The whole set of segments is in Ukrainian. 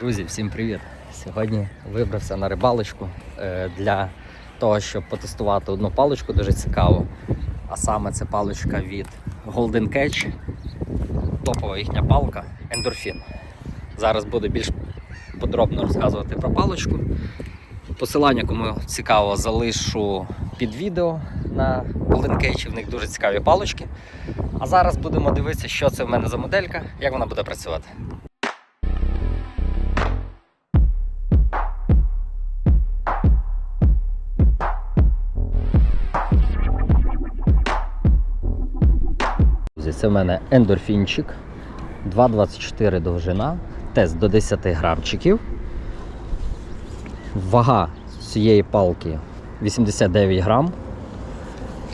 Друзі, всім привіт! Сьогодні вибрався на рибалочку е, для того, щоб потестувати одну паличку дуже цікаво. А саме це паличка від Golden Catch. Топова їхня палка Endorphin. Зараз буду більш подробно розказувати про паличку. Посилання, кому цікаво, залишу під відео на Golden Cage. В них дуже цікаві палички. А зараз будемо дивитися, що це в мене за моделька, як вона буде працювати. Це в мене ендорфінчик 2,24 довжина, тест до 10 грамчиків. Вага цієї палки 89 грам.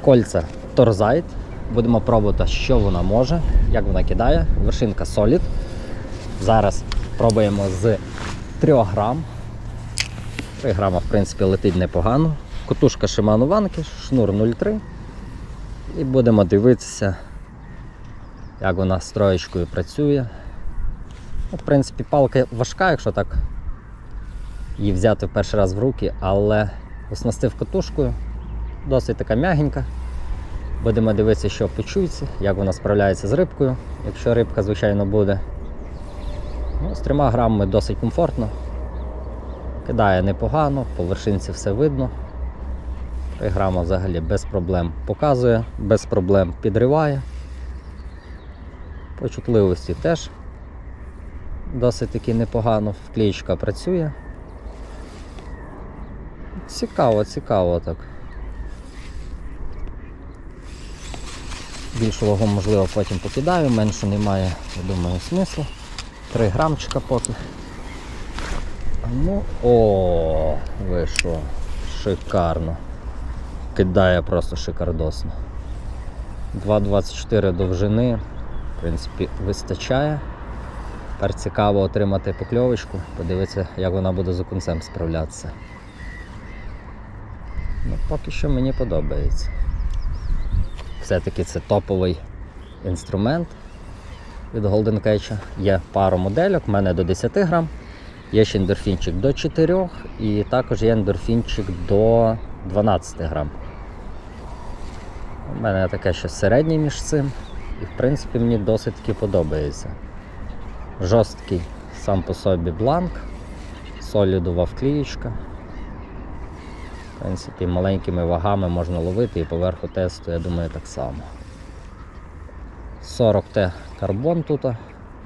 Кольця торзайт. Будемо пробувати, що вона може, як вона кидає. Вершинка Solid. Зараз пробуємо з 3 грам. 3 грама, в принципі, летить непогано. Котушка Shimano Vanquish, шнур 0,3. І будемо дивитися, як вона з троєчкою працює. В принципі, палка важка, якщо так її взяти в перший раз в руки, але оснастив катушкою, досить така м'ягенька. Будемо дивитися, що почується, як вона справляється з рибкою, якщо рибка, звичайно, буде. Ну, з трьома грамами досить комфортно. Кидає непогано, по вершинці все видно. 3 грама взагалі без проблем показує, без проблем підриває. По чутливості теж досить таки непогано, вклеєчка працює. Цікаво, цікаво так. Більшу вагу, можливо, потім покидаю, менше немає, я думаю, смислу. 3 грамчика поки. Ну, о, ви шикарно. Кидає просто шикардосно. 2,24 довжини, в принципі, вистачає. Тепер цікаво отримати покльовочку, подивитися, як вона буде з окунцем справлятися. Ну, поки що мені подобається. Все-таки це топовий інструмент від Golden Catch. Є пару модельок, у мене до 10 грам. Є ще ендорфінчик до 4 і також є ендорфінчик до 12 грам. У мене таке ще середнє між цим. І в принципі мені досить таки подобається. Жорсткий сам по собі бланк, солідова вклієчка. В принципі, маленькими вагами можна ловити і поверху тесту, я думаю, так само. 40Т карбон тут,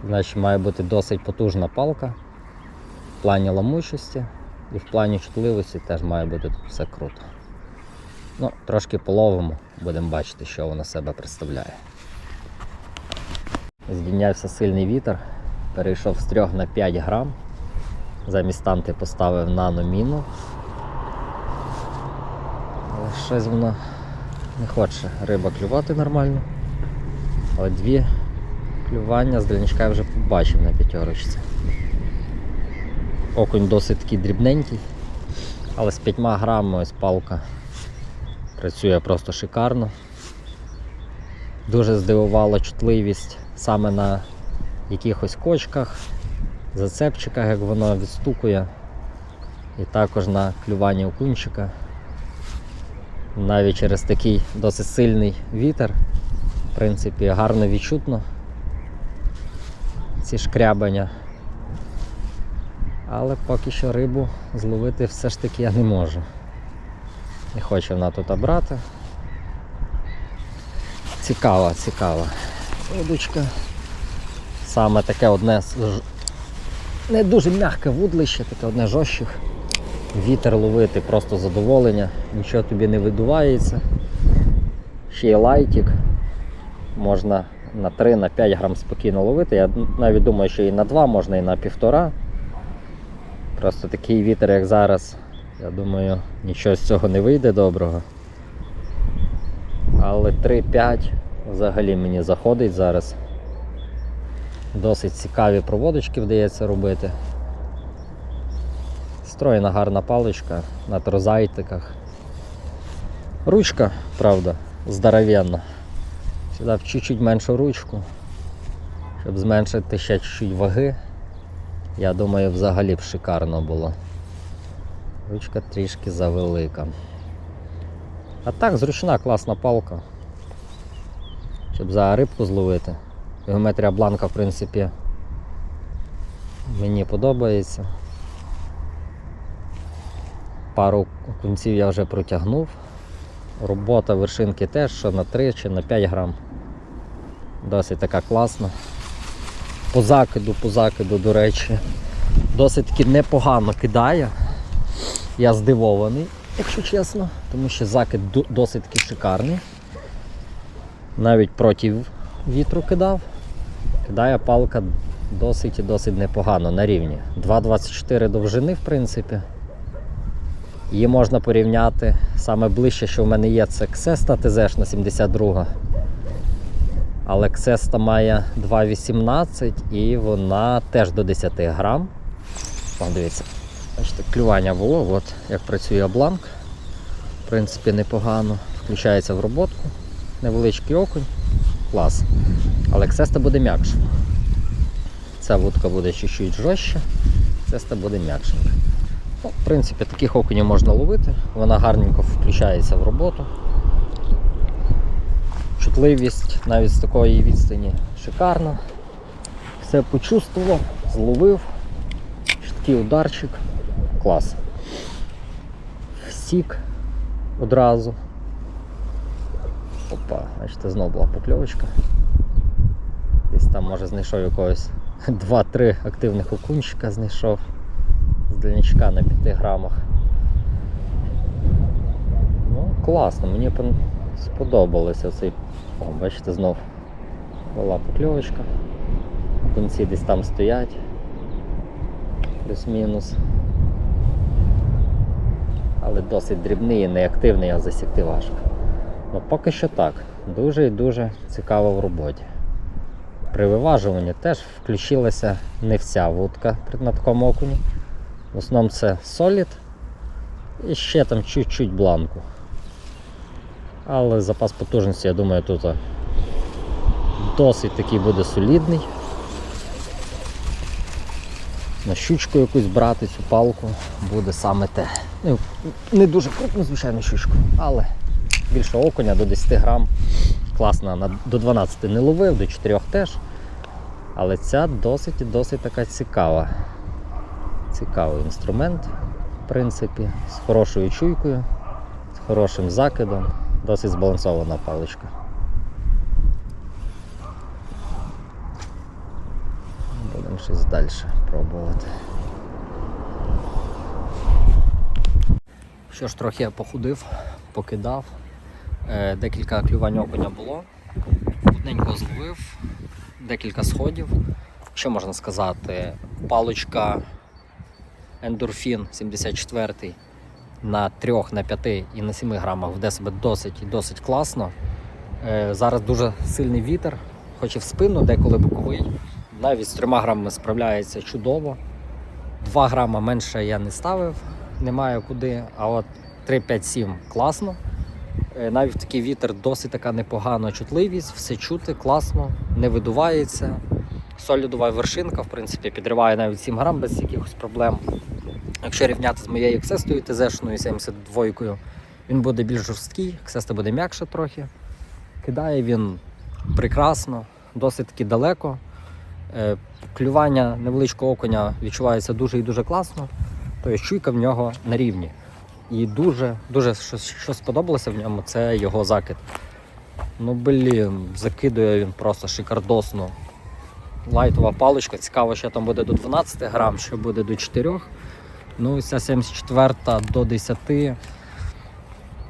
значить має бути досить потужна палка. В плані ламучості і в плані чутливості теж має бути тут все круто. Ну, трошки половимо, будемо бачити, що вона себе представляє. Здійнявся сильний вітер, перейшов з 3 на 5 грам. Замість танти поставив наноміну. Але щось воно не хоче риба клювати нормально. Але дві клювання з дальничка я вже побачив на п'ятерочці. Окунь досить такий дрібненький, але з 5 грамами ось палка працює просто шикарно. Дуже здивувала чутливість саме на якихось кочках, зацепчиках, як воно відстукує. І також на клюванні окунчика. Навіть через такий досить сильний вітер, в принципі, гарно відчутно ці шкрябання. Але поки що рибу зловити все ж таки я не можу. Не хоче вона тут брати. Цікава, цікава. Удочка. Саме таке одне не дуже м'яке вудлище, таке одне з жорстких. Вітер ловити просто задоволення, нічого тобі не видувається. Ще є лайтик. Можна на 3-5 грам спокійно ловити. Я навіть думаю, що і на 2 можна, і на півтора. Просто такий вітер, як зараз, я думаю, нічого з цього не вийде доброго. Але 3-5 взагалі мені заходить зараз. Досить цікаві проводочки вдається робити. Строєна гарна паличка на трозайтиках. Ручка, правда, здоровенна. Сюди в чуть-чуть меншу ручку, щоб зменшити ще чуть-чуть ваги. Я думаю, взагалі б шикарно було. Ручка трішки завелика. А так, зручна, класна палка. Щоб за рибку зловити. Геометрія бланка, в принципі, мені подобається. Пару кунців я вже протягнув. Робота вершинки теж, що на 3 чи на 5 грам. Досить така класна. По закиду, по закиду, до речі, досить таки непогано кидає. Я здивований, якщо чесно, тому що закид досить таки шикарний. Навіть проти вітру кидав. Кидає палка досить і досить непогано на рівні. 2,24 довжини, в принципі. Її можна порівняти. Саме ближче, що в мене є, це Ксеста ТЗ на 72. Але Ксеста має 2,18 і вона теж до 10 грам. О, дивіться, бачите, клювання було, от як працює бланк. В принципі, непогано. Включається в роботку. Невеличкий окунь. Клас. Але Ксеста буде м'якша. Ця вудка буде чуть-чуть жорстче, Ксеста буде м'якшенька. Ну, в принципі, таких окунів можна ловити, вона гарненько включається в роботу. Чутливість навіть з такої відстані шикарна. Все почувствував, зловив. Чіткий ударчик. Клас. Сік одразу. Опа, бачите, знову була покльовочка. Десь там може знайшов якогось 2-3 активних окунчика знайшов з дальничка на 5 грамах. Ну, класно, мені сподобалося цей. О, бачите, знов була покльовочка. Кінці десь там стоять. Плюс-мінус. Але досить дрібний і неактивний, а засікти важко. Ну поки що так. Дуже і дуже цікаво в роботі. При виважуванні теж включилася не вся вудка на такому окуні. В основному це солід і ще там чуть-чуть бланку. Але запас потужності, я думаю, тут досить такий буде солідний. На щучку якусь брати цю палку буде саме те. Ну, не дуже крупну, звичайно, щучку, але більше окуня до 10 грам. Класна, до 12 не ловив, до 4 теж. Але ця досить і досить така цікава. Цікавий інструмент, в принципі, з хорошою чуйкою, з хорошим закидом, досить збалансована паличка. Будемо щось далі пробувати. Що ж, трохи я похудив, покидав. Е, Декілька клювань окуня було. Одненько зловив, декілька сходів. Що можна сказати? Паличка Ендорфін 74 на 3, на 5 і на 7 грамах веде себе досить і досить класно. Е, Зараз дуже сильний вітер, хоч і в спину, деколи боковий. Навіть з 3 грамами справляється чудово. 2 грама менше я не ставив, немає куди. А от 3, 5, 7 класно. Е, Навіть такий вітер досить така непогана чутливість, все чути, класно, не видувається. Солідова вершинка, в принципі, підриває навіть 7 грам без якихось проблем. Якщо рівняти з моєю ексестою ТЗшною 72 він буде більш жорсткий, ексеста буде м'якше трохи. Кидає він прекрасно, досить таки далеко. Е, Клювання невеличкого окуня відчувається дуже і дуже класно. Тобто чуйка в нього на рівні. І дуже, дуже що, що сподобалося в ньому, це його закид. Ну блін, закидує він просто шикардосно. Лайтова паличка, цікаво, що там буде до 12 грам, що буде до 4. Ну ця 74 до 10.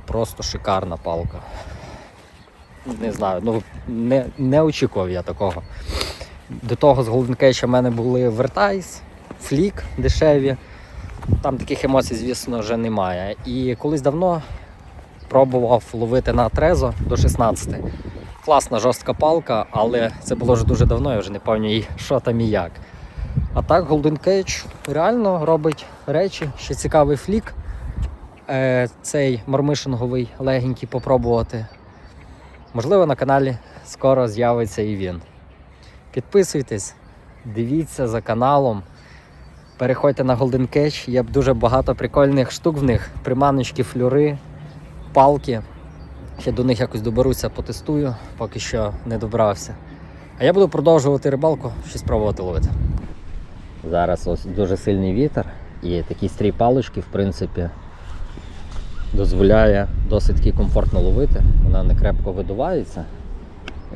Просто шикарна палка. Не знаю, ну не, не очікував я такого. До того з Cage в мене були Vertais, Флік дешеві. Там таких емоцій, звісно, вже немає. І колись давно пробував ловити на Трезо до 16. Класна жорстка палка, але це було вже дуже давно, я вже не пам'ятаю, що там і як. А так, Golden Cage реально робить речі. Ще цікавий флік. Е, цей мормишинговий легенький попробувати. Можливо, на каналі скоро з'явиться і він. Підписуйтесь, дивіться за каналом. Переходьте на Golden Catch, є дуже багато прикольних штук в них. Приманочки, флюри, палки. Ще до них якось доберуся, потестую, поки що не добрався. А я буду продовжувати рибалку, щось пробувати ловити. Зараз ось дуже сильний вітер і такі стрій палочки, в принципі, дозволяє досить комфортно ловити. Вона не крепко видувається.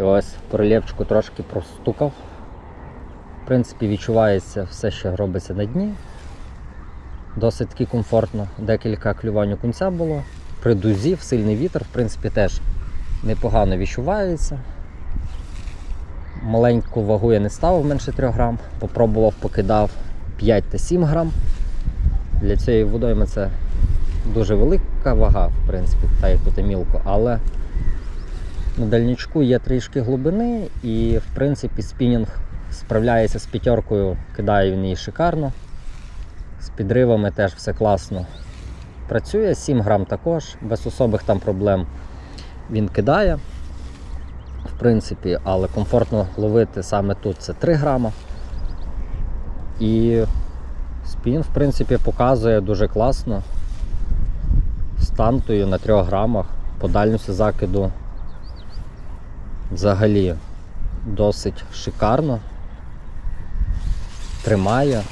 І ось прилєпчику трошки простукав. В принципі, відчувається все, що робиться на дні. Досить таки комфортно. Декілька клювань у кінця було. При дузі, сильний вітер, в принципі, теж непогано відчувається. Маленьку вагу я не ставив менше 3 грам. Попробував, покидав 5 та 7 грам. Для цієї водойми це дуже велика вага, в принципі, та як тут мілко, але на дальнічку є трішки глибини і, в принципі, спінінг справляється з п'ятеркою, кидає він її шикарно. З підривами теж все класно працює, 7 грам також, без особих там проблем він кидає. В принципі, але комфортно ловити саме тут це 3 грама. І спін, в принципі, показує дуже класно. З тантою на 3 грамах по дальності закиду взагалі досить шикарно. Тримає.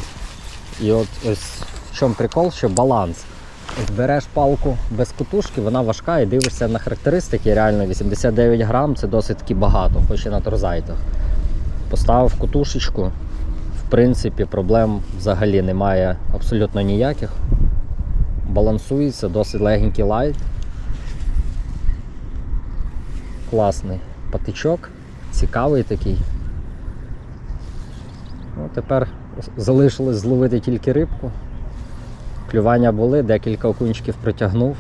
І от ось в чому прикол, що баланс. Береш палку без кутушки, вона важка і дивишся на характеристики. Реально 89 грам це досить таки багато, хоч і на торзайтах. Поставив кутушечку, в принципі, проблем взагалі немає абсолютно ніяких. Балансується, досить легенький лайт. Класний патичок, цікавий такий. Ну, тепер залишилось зловити тільки рибку. Клювання були, декілька окунчиків притягнув.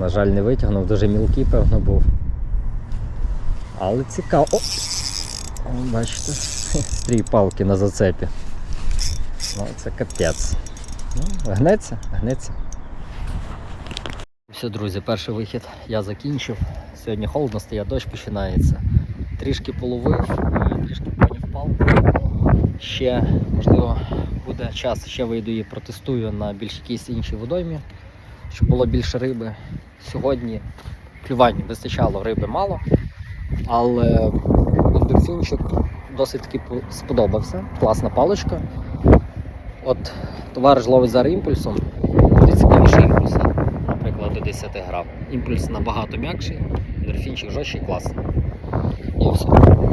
На жаль, не витягнув, дуже мілкий, певно, був. Але цікаво. О! Бачите, стрій палки на зацепі. Ну, це капець. Ну, гнеться, гнеться. Все, друзі, перший вихід я закінчив. Сьогодні холодно стає, дощ починається. Трішки половив, і трішки поняв палку. Ще, можливо, буде час, ще вийду і протестую на більш якійсь іншій водоймі, щоб було більше риби. Сьогодні клювань вистачало риби мало, але дельфінчик досить таки сподобався. Класна паличка. От товариш ловить зараз імпульсом, буде цікавіше імпульса, наприклад, до 10 грам. Імпульс набагато м'якший, дельфінчик жорсткий, класний. І все.